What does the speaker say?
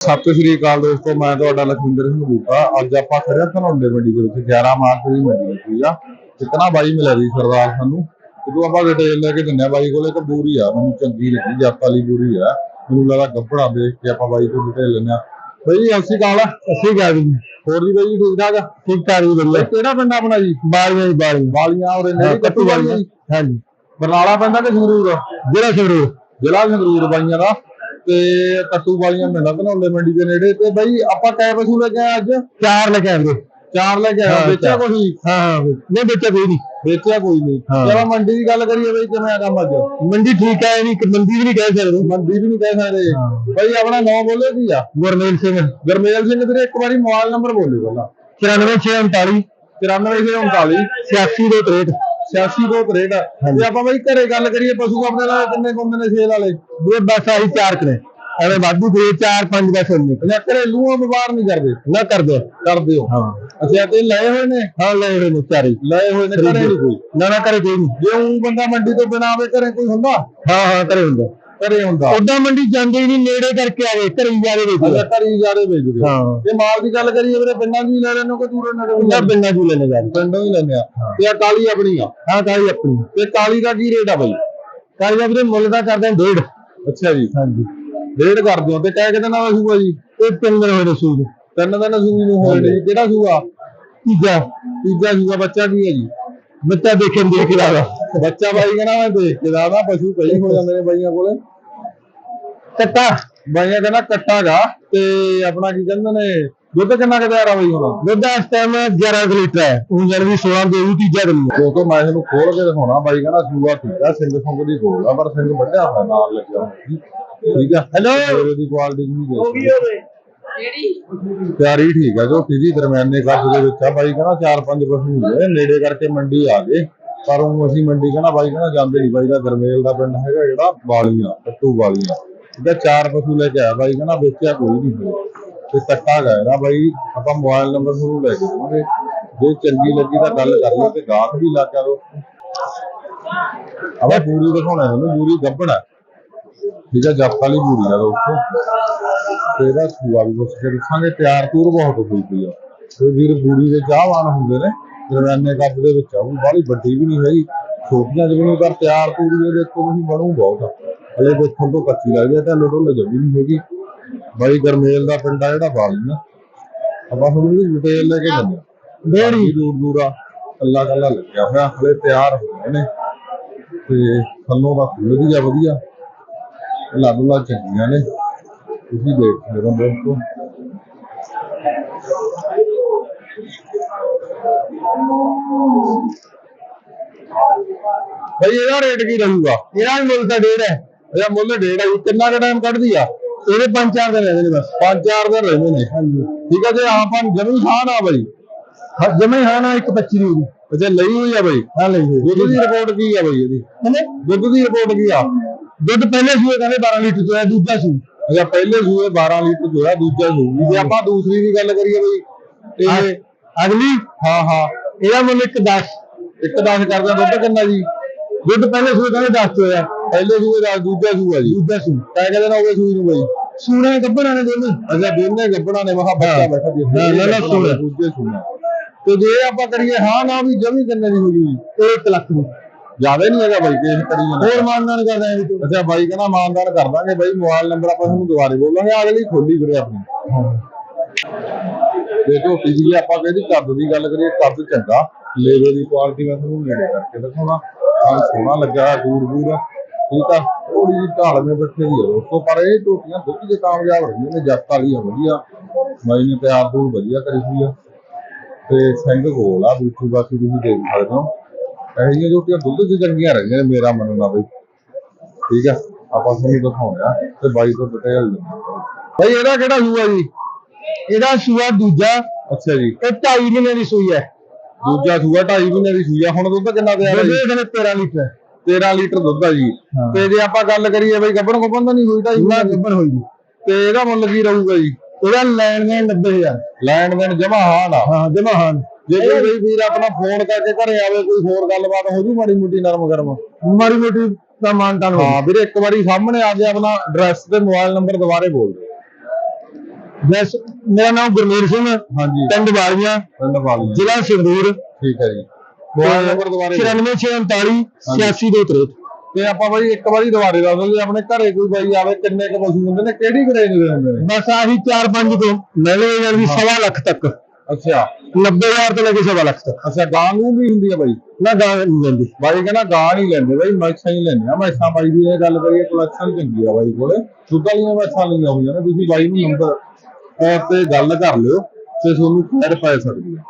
ਸਤਿ ਸ਼੍ਰੀ ਅਕਾਲ ਦੋਸਤੋ ਮੈਂ ਤੁਹਾਡਾ ਲਖਵਿੰਦਰ ਸਿੰਘ ਬੂਟਾ ਅੱਜ ਆਪਾਂ ਖੜੇ ਧਨੌਲੇ ਮੰਡੀ ਦੇ ਵਿੱਚ 11 ਮਾਰਚ ਦੀ ਮੰਡੀ ਲੱਗੀ ਆ। ਕਿਤਨਾ ਬਾਈ ਮਿਲਿਆ ਜੀ ਸਰਦਾਰ ਸਾਨੂੰ? ਜਦੋਂ ਆਪਾਂ ਡਿਟੇਲ ਲੈ ਕੇ ਦਿੰਨੇ ਬਾਈ ਕੋਲੇ ਇੱਕ ਬੂਰੀ ਆ ਮੈਨੂੰ ਚੰਗੀ ਲੱਗੀ ਜੱਤ ਵਾਲੀ ਬੂਰੀ ਆ। ਮੈਨੂੰ ਲੱਗਾ ਗੱਭੜਾ ਦੇਖ ਕੇ ਆਪਾਂ ਬਾਈ ਤੋਂ ਡਿਟੇਲ ਲੈਣੇ ਬਾਈ ਜੀ ਸਤਿ ਸ਼੍ਰੀ ਅਕਾਲ। ਅਸੀਂ ਗਾ ਜੀ। ਹੋਰ ਜੀ ਬਾਈ ਜੀ ਠੀਕ ਠਾਕ ਠੀਕ ਠਾਕ ਜੀ ਬੰਦੇ ਕਿਹੜਾ ਪਿੰਡ ਆਪਣਾ ਜੀ? ਬਾਲੀਆਂ ਜੀ ਬਾਲੀਆਂ। ਵਾਲੀਆਂ ਔਰ ਨੇੜੇ ਕੱਟੂ ਵਾਲੀਆਂ ਜੀ ਹਾਂਜੀ। ਬਰਨਾਲਾ ਪੈਂਦਾ ਕਿ ਸੰਗਰੂਰ? ਜਿਹੜਾ ਸ਼ੁਰੂ ਜ਼ਿਲ੍ਹਾ ਸੰਗਰੂਰ ਬਾਈਆਂ ਦਾ। ਤੇ ਕੱਟੂ ਵਾਲੀਆਂ ਪਿੰਡਾਂ ਧਨੌਲੇ ਮੰਡੀ ਦੇ ਨੇੜੇ। ਤੇ ਬਾਈ ਆਪਾਂ ਕੈ ਪਸ਼ੂ ਲੈ ਕੇ ਆਏ ਅੱਜ? ਚਾਰ ਲੈ ਕੇ ਆਂਦੇ ਚਾਰ ਲੈ ਕੇ ਹਾਂ, ਵੇਚਿਆ। ਕੋਈ? ਹਾਂ ਹਾਂ ਨਹੀਂ ਬੱਚਾ ਕੋਈ ਨਹੀਂ। ਵੇਚਿਆ ਕੋਈ ਨਹੀਂ। ਚਲੋ ਮੰਡੀ ਦੀ ਗੱਲ ਕਰੀਏ ਬਈ ਕਿਵੇਂ ਆ ਕੰਮ ਅੱਜ? ਮੰਡੀ ਠੀਕ ਹੈ ਨਹੀਂ ਮੰਡੀ ਵੀ ਨਹੀਂ ਕਹਿ ਸਕਦੇ। ਮੰਡੀ ਵੀ ਨਹੀਂ ਕਹਿ ਸਕਦੇ। ਬਈ ਆਪਣਾ ਨਾਮ ਬੋਲੇ ਕੀ ਆ? ਗੁਰਮੇਲ ਸਿੰਘ। ਗਰਮੇਲ ਸਿੰਘ ਵੀਰੇ ਇੱਕ ਵਾਰੀ ਮੋਬਾਈਲ ਨੰਬਰ ਬੋਲੇ ਪਹਿਲਾਂ। 94639 94639 86 ਦੇ 63 86 ਤੋਂ 63 ਹਾਂਜੀ। ਤੇ ਆਪਾਂ ਬਈ ਘਰੇ ਗੱਲ ਕਰੀਏ ਪਸ਼ੂ ਆਪਣੇ ਨਾਲ ਕਿੰਨੇ ਕੁੰਦੇ ਨੇ? ਸੇਲ ਵਾਲੇ ਇਹ ਬਸ ਆਹੀ ਚਾਰ ਕਰੇ ਐਵੇਂ ਵਾਧੂ ਦੇ ਚਾਰ ਪੰਜ ਬਸ ਹੁੰਦੇ ਅੱਛਾ ਘਰੇਲੂ ਆ ਵਪਾਰ ਨਹੀਂ ਕਰਦੇ। ਨਾ ਕਰਦੇ। ਕਰਦੇ ਹੋ। ਹਾਂ। ਅੱਛਾ ਤੇ ਲਏ ਹੋਏ ਨੇ? ਹਾਂ ਲੈ ਹੋਏ ਨੇ ਚਾਰੇ। ਲਏ ਹੋਏ ਨੇ ਘਰੇ ਨਹੀਂ ਕੋਈ? ਨਾ ਨਾ ਕਰੇ ਕੋਈ ਨਹੀਂ। ਜੇ ਉਹ ਬੰਦਾ ਮੰਡੀ ਤੋਂ ਬਿਨਾਂ ਆਵੇ ਘਰੇ ਕੋਈ ਹੁੰਦਾ? ਹਾਂ ਹਾਂ ਕਰੇ ਹੁੰਦਾ। ਘਰੇ ਹੁੰਦਾ। ਉਦਾਂ ਮੰਡੀ ਜਾਂਦੇ ਹੀ ਨਹੀਂ ਨੇੜੇ ਕਰਕੇ ਆਵੇ ਘਰੇ ਹੀ ਜਾਵੇ ਅੱਛਾ ਵੇਚੋ ਘਰੇ ਜਾਰੇ ਵੇਚਦੇ ਹੋ। ਹਾਂ। ਜੇ ਮਾਲ ਦੀ ਗੱਲ ਕਰੀਏ ਵੀਰੇ ਪਿੰਡਾਂ ਦੀ ਲੈ ਲੈਣੋ ਕਿ ਦੂਰੋਂ ਨੇੜੇ ਉਹਨਾਂ ਬਿੰਨਾ ਜੂ ਲੈਣੇ ਜਾਂਦੇ ਪਿੰਡੋਂ ਹੀ। ਲੈਣੇ ਆ ਤੇ ਆ ਕਾਲੀ ਆਪਣੀ ਆ। ਹਾਂ ਕਾਲੀ ਆਪਣੀ। ਤੇ ਕਾਲੀ ਦਾ ਕੀ ਰੇਟ ਆ ਬਾਈ? ਕਾਲੀ ਦਾ ਵੀਰੇ ਮੁੱਲ ਦਾ ਕਰਦੇ ਆ ਡੇਢ। ਅੱਛਾ ਜੀ। ਹਾਂਜੀ। ਰੇਟ ਕਰਦੇ ਹੋ ਤੇ ਕਹਿ ਕਿਤੇ ਨਾ ਸੂਆ ਜੀ। ਇਹ ਤਿੰਨ ਦਿਨ ਹੋਏ ਨੇ ਸੂਟ ਤਿੰਨ ਦਿਨ ਸੂਈ ਨੂੰ ਹੋਏ ਨੇ ਜੀ। ਕਿਹੜਾ ਸੂਆ? ਤੀਜਾ। ਤੀਜਾ ਸੂਆ ਬੱਚਾ ਕੀ ਹੈ ਜੀ? ਬੱਚਾ ਦੇਖਣ ਦੇਖ ਲਾਗਾ ਬੱਚਾ ਬਾਈ ਕਹਿੰਦਾ ਮੈਂ ਦੇਖ ਕੇ ਦਾਦਾ ਪਸ਼ੂ ਕਈ ਹੋ ਜਾਂਦੇ ਨੇ ਬਾਈਆਂ ਕੋਲੇ। ਕੱਟਾ ਬਾਈਆਂ ਕਹਿੰਦਾ ਕੱਟਾਗਾ ਤੇ ਆਪਣਾ ਕੀ ਕਹਿੰਦੇ ਨੇ ਦੁੱਧ ਕਿੰਨਾ ਕੁ ਤਿਆਰ ਆ ਬਾਈ ਹੁਣ? ਦੁੱਧ ਇਸ ਟਾਈਮ 11 ਕੁ ਲੀਟਰ ਹੈ। ਉਹ ਜਨ ਵੀ 16 ਦੇ ਵੀ ਤੀਜਾ ਦਿਨ ਹੈ। ਕਿਉਂਕਿ ਮੈਂ ਇਹਨੂੰ ਖੋਲ ਕੇ ਦਿਖਾਉਣਾ ਬਾਈ ਕਹਿੰਦਾ ਸੂਆ ਠੀਕ ਸਿੰਘ ਸੰਗ ਦੀ ਕੋਲ ਆ ਪਰ ਸਿੰਘ ਵੱਡਿਆ ਹੋਇਆ ਨਾਲ ਲੱਗਿਆ। ਠੀਕ ਆ? ਹੈਲੋ ਦੀ ਕੁਆਲਿਟੀ ਨਹੀਂ ਦੇਖ। ਤਿਆਰੀ ਠੀਕ ਆ ਜੋ ਤੀਜੀ ਦਰਮਿਆਨੇ ਕੱਦ ਦੇ ਵਿੱਚ ਆ ਬਾਈ ਕਹਿੰਦਾ ਚਾਰ ਪੰਜ ਪਸ਼ੂ ਹੁੰਦੇ ਨੇ, ਨੇੜੇ ਕਰਕੇ ਮੰਡੀ ਆ ਗਏ। ਪਰ ਉਹ ਅਸੀਂ ਮੰਡੀ ਕਹਿੰਦਾ ਬਾਈ ਕਹਿੰਦਾ ਜਾਂਦੇ ਨਹੀਂ ਬਾਈ ਦਾ ਗਰਮੇਲ ਦਾ ਪਿੰਡ ਹੈਗਾ ਜਿਹੜਾ ਬਾਲੀਆਂ ਕੱਟੂ ਬਾਲੀਆਂ ਇਹਦਾ ਚਾਰ ਪਸ਼ੂ ਲੈ ਕੇ ਆਇਆ, ਬਾਈ ਕਹਿੰਦਾ ਵੇਚਿਆ ਕੋਈ ਨਹੀਂ ਹੋਇਆ। ਤੇ ਕੱਟਾ ਗਾ ਇਹਦਾ ਬਾਈ, ਆਪਾਂ ਮੋਬਾਈਲ ਨੰਬਰ ਤੁਹਾਨੂੰ ਲੈ ਕੇ ਦੇਵਾਂਗੇ ਜੇ ਚੰਗੀ ਲੱਗੀ ਤਾਂ ਗੱਲ ਕਰ ਲਿਓ ਤੇ ਗਾਹਕ ਵੀ ਲਾ ਕੇ ਆਓ ਪੂਰੀ ਦਿਖਾਉਣਾ ਤੁਹਾਨੂੰ, ਪੂਰੀ ਗੱਬੜ ਹੈ। ਠੀਕ ਹੈ ਜੱਪ ਵਾਲੀ ਪੂਰੀ ਆ ਦੋਸਤੋ ਤੇ ਇਹਦਾ ਸੂਆ ਵੀ ਉਸ ਕੇ ਦੱਸਾਂਗੇ, ਤਿਆਰ ਤੂਰ ਬਹੁਤ ਹੋਈ ਪਈ ਆ। ਕੋਈ ਵੀਰ ਬੂਰੀ ਦੇ ਚਾਹਵਾਨ ਹੁੰਦੇ ਨੇ। ਦਰਮਿਆਨੇ ਕੱਦ ਦੇ ਵਿੱਚ ਆ ਉਹ ਬਾਹਲੀ ਵੱਡੀ ਵੀ ਨਹੀਂ ਹੈਗੀ। ਛੋਟੀਆਂ ਨਹੀਂ ਪਰ ਤਿਆਰ ਤੂਰ ਦੇ ਦੇਖੋ ਤੁਸੀਂ ਬਣੂ ਬਹੁਤ ਆ। ਹਲੇ ਦੇਖਣ ਤੋਂ ਕੱਚੀ ਲੱਗਦੀ ਹੈ ਤਾਂ ਲੋਟੋ ਜੱਗੀ ਨਹੀਂ ਹੈਗੀ। ਬਾਈ ਗਰਮੇਲ ਦਾ ਪਿੰਡ ਆ ਜਿਹੜਾ ਬਾਲੀਆਂ ਆਪਾਂ ਤੁਹਾਨੂੰ ਵੀ ਡਿਟੇਲ ਲੈ ਕੇ ਦਿੰਦੇ ਬੇੜੀ ਦੂਰ ਦੂਰ ਆ ਕੱਲਾ ਕੱਲਾ ਲੱਗਿਆ ਹੋਇਆ ਹਲੇ ਤਿਆਰ ਹੋਏ ਨੇ। ਤੇ ਥੱਲੋਂ ਦਾ ਵਧੀਆ ਵਧੀਆ। ਲੱਗ ਲੱਗ ਚੰਗੀਆਂ ਨੇ। ਤੁਸੀਂ ਦੇਖ ਸਕਦੇ ਹੋ ਦੋਸਤੋ ਭਾਈ ਇਹਦਾ ਰੇਟ ਕੀ ਰਹੂਗਾ? ਇਹਦਾ ਵੀ ਮੁੱਲ ਤਾਂ ਡੇਢ ਹੈ। ਇਹਦਾ ਮੁੱਲ ਡੇਢ ਆ ਜੀ। ਕਿੰਨਾ ਕੁ ਟਾਈਮ ਕੱਢਦੀ ਆ? ਇਹਦੇ ਪੰਜ ਚਾਰ ਦਿਨ ਰਹਿੰਦੇ ਨੇ ਬਸ। ਪੰਜ ਚਾਰ ਦਿਨ ਰਹਿੰਦੇ ਨੇ। ਹਾਂਜੀ। ਠੀਕ ਆ ਜੇ ਆਪਾਂ ਜਮੀ ਖਾਨ ਆ ਬਾਈ। ਹਾਂ ਜਮੇ ਹਾਂ ਨਾ ਇੱਕ 25 ਦੀ। ਅੱਛਾ ਲਈ ਹੋਈ ਆ ਬਾਈ। ਹਾਂ ਲਈ ਹੋਈ। ਦੁੱਧ ਦੀ ਰਿਪੋਰਟ ਕੀ ਆ ਬਾਈ ਇਹਦੀ? ਹਨੇ ਦੁੱਧ ਦੀ ਰਿਪੋਰਟ ਕੀ ਆ? ਦੁੱਧ ਪਹਿਲੇ ਸੂਏ ਕਹਿੰਦੇ 12 ਲੀਟਰ ਤੋਂ ਹੈ ਦੂਜਾ ਸੂ। ਅੱਛਾ ਪਹਿਲੇ ਸੂਏ 12 ਲੀਟਰ ਹੈ ਦੂਜਾ ਸੂਈ ਜੇ ਆਪਾਂ ਦੂਸਰੀ ਦੀ ਗੱਲ ਕਰੀਏ ਬਈ ਇਹ ਅਗਲੀ? ਹਾਂ ਹਾਂ। ਇਹਦਾ ਮੁੱਲ ਇੱਕ 10 ਇੱਕ ਦਸ ਕਰਦੇ ਆ, ਦੁੱਧ ਕਿੰਨਾ ਜੀ? ਦੁੱਧ ਪਹਿਲੇ ਸੂਏ ਕਹਿੰਦੇ 10 ਤੋਂ ਹੈ ਪਹਿਲੇ ਸੂਏ ਦਾ ਦੂਜਾ ਸੂਆ ਜੀ। ਦੂਜਾ ਸੂ ਕਹਿ ਕਹਿੰਦੇ ਨਾ ਹੋਵੇ ਸੂਈ ਨੂੰ ਬਈ। ਸੂਣਾ ਗੱਬਣਾ ਨੇ ਦੋਨੇ? ਅੱਛਾ ਦੋਨੇ ਗੱਬਣਾ ਨੇ ਮਹਾ ਬੱਚਾ ਬੈਠਾ ਜੀ। ਨਾ, ਨਾ। ਦੂਜੇ ਸੂਆ ਤੇ ਜੇ ਆਪਾਂ ਕਰੀਏ ਹਾਂ ਨਾ ਵੀ ਜਮੀ ਕਿੰਨੇ ਦੀ ਹੋ ਜੂਗੀ? ਇਹ 1 ਲੱਖ ਦੀ। ਜ਼ਿਆਦਾ ਨਹੀਂ ਹੈਗਾ ਬਾਈ ਕੇਸ ਕਰੀ ਜਾਂਦਾ। ਹੋਰ ਮਾਨਦਾਨ ਕਰਦਾ ਹੈ ਤੂੰ। ਅੱਛਾ ਬਾਈ ਕਹਿੰਦਾ ਮਾਨਦਾਨ ਕਰ ਦਾਂਗੇ ਬਾਈ ਮੋਬਾਈਲ ਨੰਬਰ ਆਪਾਂ ਤੁਹਾਨੂੰ ਦੁਬਾਰੇ ਬੋਲਾਂਗੇ ਅਗਲੀ ਖੋਲੀ ਵੀਰੇ ਆਪਣੀ। ਤੇ ਝੋਟੀ ਆਪਾਂ ਕਹਿੰਦੀ ਕੱਦ ਦੀ ਗੱਲ ਕਰੀਏ, ਕੱਦ ਚੰਗਾ। ਲੇਵੇ ਦੀ ਕੁਆਲਿਟੀ ਮੈਂ ਤੁਹਾਨੂੰ ਨੇੜੇ ਕਰਕੇ ਦਿਖਾਉਣਾ। ਹਾਂ, ਸੋਹਣਾ ਲੱਗਾ ਦੂਰ ਦੂਰ। ਠੀਕ ਆ? ਥੋੜੀ ਜਿਹੀ ਢਾਲ ਬੱਠੇ ਦੀ ਆ। ਦੋਸਤੋ, ਪਰ ਇਹ ਝੋਟੀਆਂ ਦੁੱਧ ਦੇ ਕਾਮਯਾਬ ਰਹੀਆਂ ਨੇ। ਜੱਤ ਵਾਲੀਆਂ ਵਧੀਆ। ਬਾਈ ਨੇ ਤਿਆਰ ਦੂਰ ਵਧੀਆ ਕਰੀ ਹੋਈ ਆ। ਤੇ ਸਿੰਘ ਗੋਲ ਆ ਬੂਥੀ ਬਾਕੀ ਤੁਸੀਂ ਦੇਖ ਸਕਦੇ ਹੋ। ਇਹ ਜਿਹੀਆਂ ਦੁੱਧ ਚ ਚੰਗੀਆਂ ਰਹੀਆਂ ਨੇ, ਮੇਰਾ ਮੰਨਣਾ ਬਈ। ਠੀਕ ਆ? ਆਪਾਂ ਤੁਹਾਨੂੰ ਦਿਖਾਉਣਾ ਤੇ ਬਾਈ ਤੋਂ ਡਿਟੇਲ ਲੈਂਦੇ ਬਾਈ, ਇਹਦਾ ਕਿਹੜਾ ਸੂਆ ਜੀ? ਇਹਦਾ ਸੂਆ ਦੂਜਾ। ਅੱਛਾ ਜੀ। ਇਹ 2.5 ਮਹੀਨੇ ਦੀ ਸੂਈ ਹੈ। ਦੂਜਾ ਸੂਆ 2.5 ਮਹੀਨੇ ਦੀ ਸੂਈ ਆ ਹੁਣ ਦੁੱਧ ਕਿੰਨਾ ਹੈ ਦੁੱਧ ਇਹਦੇ 13 ਲੀਟਰ ਹੈ। 13 ਲੀਟਰ ਦੁੱਧ ਆ ਜੀ। ਤੇ ਜੇ ਆਪਾਂ ਗੱਲ ਕਰੀਏ ਬਈ ਗੱਬਣ ਗੁੱਬਣ ਤਾਂ ਨਹੀਂ ਹੋਈ ਮਹੀਨੇ ਦੀ? ਗੱਬਣ ਹੋਈ ਜੀ ਤੇ ਇਹਦਾ ਮੁੱਲ ਕੀ ਰਹੂਗਾ ਜੀ? ਇਹਦਾ ਲੈਣ ਦੇ 90000 ਲੈਣ ਦੇਣ ਜਮਾ ਹਾਂ ਨਾ ਹਾਂ ਜਮਾ ਹਾਂ ਜੇ ਕੋਈ ਬਈ ਵੀਰ ਆਪਣਾ ਫੋਨ ਕਰਕੇ ਘਰੇ ਆਵੇ ਕੋਈ ਹੋਰ ਗੱਲਬਾਤ ਹੋ ਜੂ ਮਾੜੀ ਮੁੱਟੀ ਨਰਮ ਗਰਮ? ਮਾੜੀ ਮੋਟੀ ਦਾ ਮਾਨਤਾਨ ਹਾਂ ਵੀਰੇ ਇੱਕ ਵਾਰੀ ਸਾਹਮਣੇ ਆ ਗਿਆ ਆਪਣਾ ਐਡਰੈਸ ਤੇ ਮੋਬਾਈਲ ਨੰਬਰ ਦੁਬਾਰੇ ਬੋਲ ਦਿਓ। ਵੈਸ ਮੇਰਾ ਨਾਮ ਗੁਰਮੀਤ ਸਿੰਘ ਹਾਂਜੀ। ਪਿੰਡ ਵਾਲੀਆਂ। ਪਿੰਡ ਵਾਲੀ ਜ਼ਿਲ੍ਹਾ ਸੰਗਰੂਰ। ਠੀਕ ਹੈ ਜੀ। ਮੋਬਾਈਲ ਨੰਬਰ ਦੁਬਾਰੇ ਦਿਓ। 94639 862 ਤੇ ਆਪਾਂ ਬਾਈ ਇੱਕ ਵਾਰੀ ਦੁਬਾਰੇ ਦੱਸ ਦਿਓ ਜੇ ਆਪਣੇ ਘਰੇ ਕੋਈ ਬਾਈ ਆਵੇ ਕਿੰਨੇ ਕੁ ਪਸ਼ੂ ਹੁੰਦੇ ਨੇ ਕਿਹੜੀ ਗਰੇਜ ਦੇ ਹੁੰਦੇ ਨੇ? ਬਸ ਆਹੀ 4-5 ਤੋਂ। ਮਿਲੇ ਜਾਣ ਵੀ ਸਵਾ ਲੱਖ ਤੱਕ। ਅੱਛਾ। 90000 ਤੋਂ ਲੈ ਕੇ ਸਵਾ ਲੱਖ ਤੱਕ। ਅੱਛਾ ਗਾਂ ਨੂੰ ਵੀ ਹੁੰਦੀ ਆ ਬਾਈ? ਨਾ ਗਾਂ ਨਹੀਂ ਲੈਂਦੀ। ਬਾਈ ਕਹਿੰਦਾ ਗਾਂ ਨਹੀਂ ਲੈਂਦੇ ਬਾਈ ਮੈਸਾਂ ਹੀ ਲੈਂਦੇ ਆ। ਮੈਸਾਂ ਬਾਈ ਦੀ ਇਹ ਗੱਲ ਕਰੀਏ ਕਲੈਕਸ਼ਨ ਚੰਗੀ ਆ ਬਾਈ ਕੋਲੇ। ਦੁੱਧ ਵਾਲੀਆਂ ਮੈਸਾਂ ਲਈਆਂ ਹੋਈਆਂ ਨੇ ਤੁਸੀਂ ਬਾਈ ਨੂੰ ਨੰਬਰ ਤੇ ਗੱਲ ਕਰ ਲਿਓ ਤੇ ਤੁਹਾਨੂੰ ਖੈਰ ਪੈ ਸਕਦੀ ਹੈ।